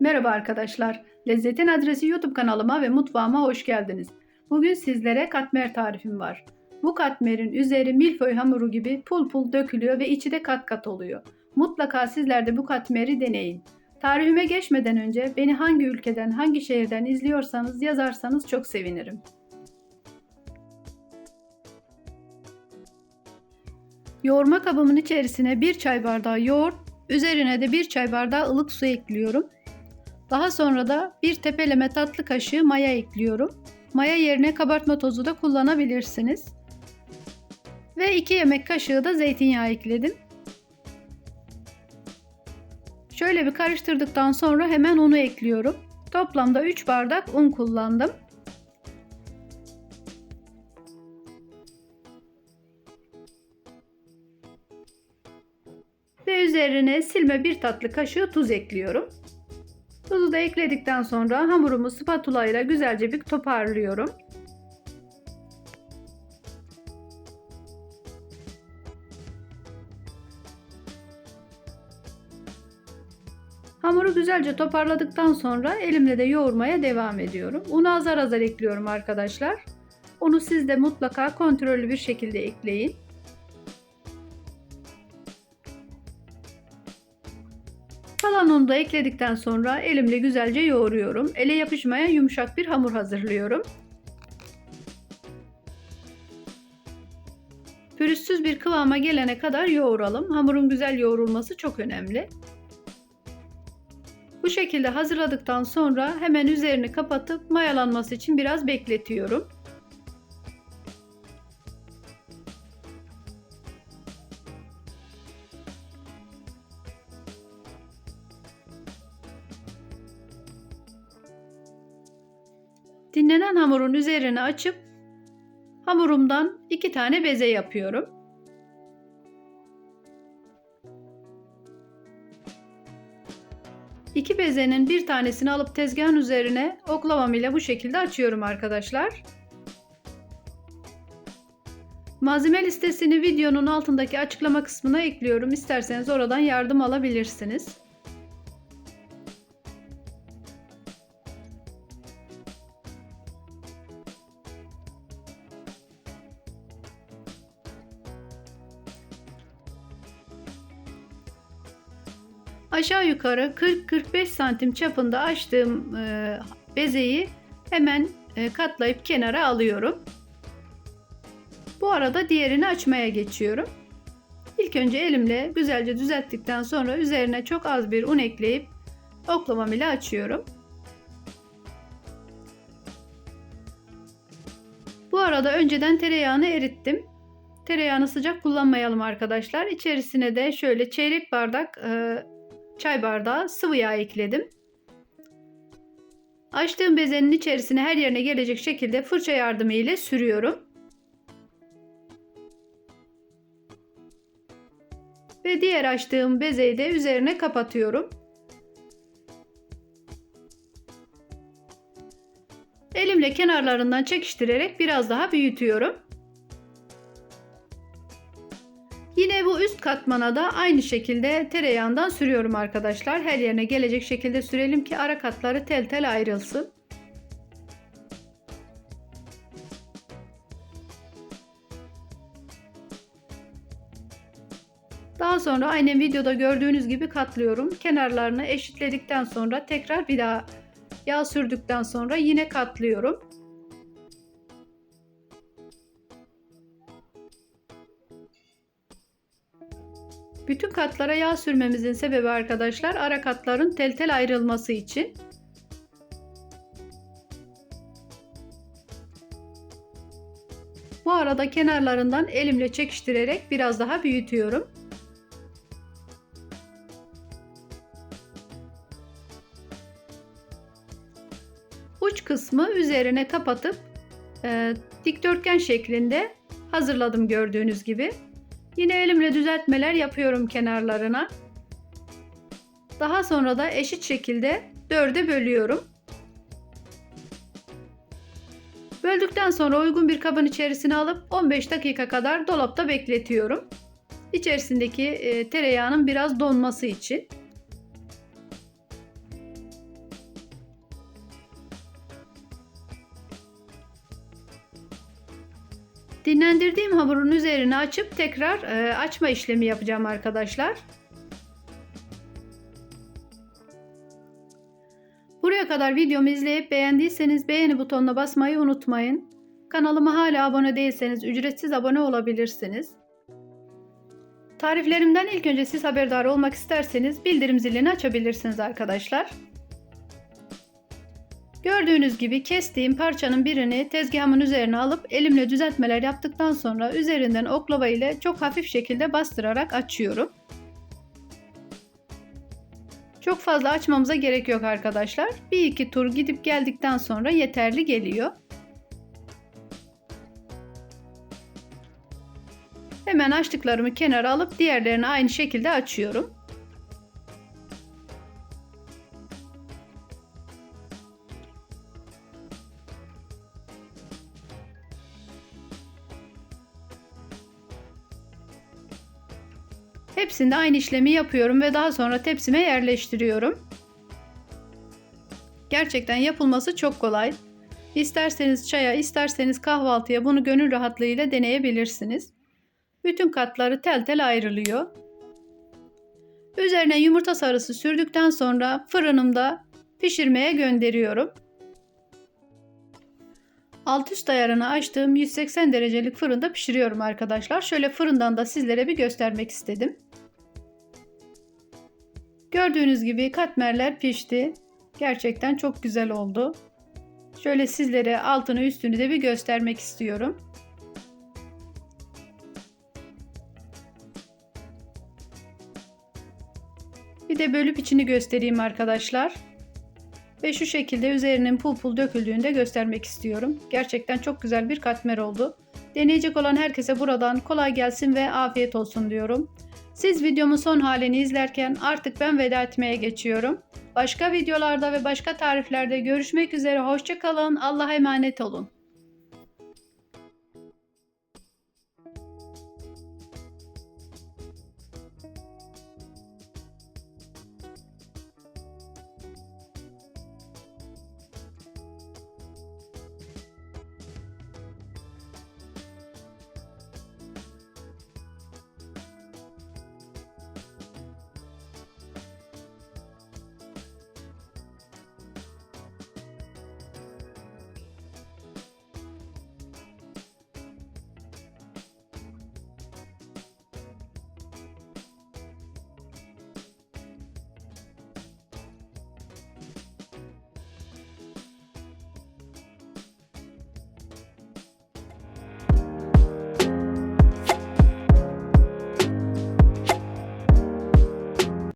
Merhaba arkadaşlar. Lezzetin Adresi YouTube kanalıma ve mutfağıma hoş geldiniz. Bugün sizlere katmer tarifim var. Bu katmerin üzeri milföy hamuru gibi pul pul dökülüyor ve içi de kat kat oluyor. Mutlaka sizler de bu katmeri deneyin. Tarifime geçmeden önce beni hangi ülkeden, hangi şehirden izliyorsanız yazarsanız çok sevinirim. Yoğurma kabımın içerisine 1 çay bardağı yoğurt, üzerine de 1 çay bardağı ılık su ekliyorum. Daha sonra da bir tepeleme tatlı kaşığı maya ekliyorum. Maya yerine kabartma tozu da kullanabilirsiniz. Ve 2 yemek kaşığı da zeytinyağı ekledim. Şöyle bir karıştırdıktan sonra hemen unu ekliyorum. Toplamda 3 bardak un kullandım. Ve üzerine silme bir tatlı kaşığı tuz ekliyorum. Tuzu da ekledikten sonra hamurumu spatula ile güzelce bir toparlıyorum. Hamuru güzelce toparladıktan sonra elimle de yoğurmaya devam ediyorum. Unu azar azar ekliyorum arkadaşlar. Unu siz de mutlaka kontrollü bir şekilde ekleyin. Kalan unu da ekledikten sonra elimle güzelce yoğuruyorum. Ele yapışmayan yumuşak bir hamur hazırlıyorum. Pürüzsüz bir kıvama gelene kadar yoğuralım. Hamurun güzel yoğrulması çok önemli. Bu şekilde hazırladıktan sonra hemen üzerini kapatıp mayalanması için biraz bekletiyorum. Dinlenen hamurun üzerine açıp hamurumdan iki tane beze yapıyorum. İki bezenin bir tanesini alıp tezgahın üzerine oklavam ile bu şekilde açıyorum arkadaşlar. Malzeme listesini videonun altındaki açıklama kısmına ekliyorum. İsterseniz oradan yardım alabilirsiniz. Aşağı yukarı 40-45 santim çapında açtığım e, bezeyi hemen e, katlayıp kenara alıyorum. Bu arada diğerini açmaya geçiyorum. İlk önce elimle güzelce düzelttikten sonra üzerine çok az bir un ekleyip oklamam ile açıyorum. Bu arada önceden tereyağını erittim. Tereyağını sıcak kullanmayalım arkadaşlar. İçerisine de şöyle çeyrek bardak e, çay bardağı sıvı yağ ekledim. Açtığım bezenin içerisine her yerine gelecek şekilde fırça yardımı ile sürüyorum. Ve diğer açtığım bezeyi de üzerine kapatıyorum. Elimle kenarlarından çekiştirerek biraz daha büyütüyorum. Yine bu üst katmana da aynı şekilde tereyağından sürüyorum arkadaşlar. Her yerine gelecek şekilde sürelim ki ara katları tel tel ayrılsın. Daha sonra aynen videoda gördüğünüz gibi katlıyorum. Kenarlarını eşitledikten sonra tekrar bir daha yağ sürdükten sonra yine katlıyorum. Bütün katlara yağ sürmemizin sebebi arkadaşlar ara katların tel tel ayrılması için. Bu arada kenarlarından elimle çekiştirerek biraz daha büyütüyorum. Uç kısmı üzerine kapatıp e, dikdörtgen şeklinde hazırladım gördüğünüz gibi. Yine elimle düzeltmeler yapıyorum kenarlarına. Daha sonra da eşit şekilde dörde bölüyorum. Böldükten sonra uygun bir kabın içerisine alıp 15 dakika kadar dolapta bekletiyorum. İçerisindeki e, tereyağının biraz donması için. Dinlendirdiğim hamurun üzerine açıp tekrar e, açma işlemi yapacağım arkadaşlar. Buraya kadar videomu izleyip beğendiyseniz beğeni butonuna basmayı unutmayın. Kanalıma hala abone değilseniz ücretsiz abone olabilirsiniz. Tariflerimden ilk önce siz haberdar olmak isterseniz bildirim zilini açabilirsiniz arkadaşlar. Gördüğünüz gibi kestiğim parçanın birini tezgahımın üzerine alıp elimle düzeltmeler yaptıktan sonra üzerinden oklava ile çok hafif şekilde bastırarak açıyorum. Çok fazla açmamıza gerek yok arkadaşlar. Bir iki tur gidip geldikten sonra yeterli geliyor. Hemen açtıklarımı kenara alıp diğerlerini aynı şekilde açıyorum. Hepsinde aynı işlemi yapıyorum ve daha sonra tepsime yerleştiriyorum. Gerçekten yapılması çok kolay. İsterseniz çaya, isterseniz kahvaltıya bunu gönül rahatlığıyla deneyebilirsiniz. Bütün katları tel tel ayrılıyor. Üzerine yumurta sarısı sürdükten sonra fırınımda pişirmeye gönderiyorum. Alt üst ayarını açtığım 180 derecelik fırında pişiriyorum arkadaşlar. Şöyle fırından da sizlere bir göstermek istedim. Gördüğünüz gibi katmerler pişti. Gerçekten çok güzel oldu. Şöyle sizlere altını üstünü de bir göstermek istiyorum. Bir de bölüp içini göstereyim arkadaşlar. Ve şu şekilde üzerinin pul pul döküldüğünü de göstermek istiyorum. Gerçekten çok güzel bir katmer oldu. Deneyecek olan herkese buradan kolay gelsin ve afiyet olsun diyorum. Siz videomun son halini izlerken artık ben veda etmeye geçiyorum. Başka videolarda ve başka tariflerde görüşmek üzere. Hoşçakalın. Allah'a emanet olun.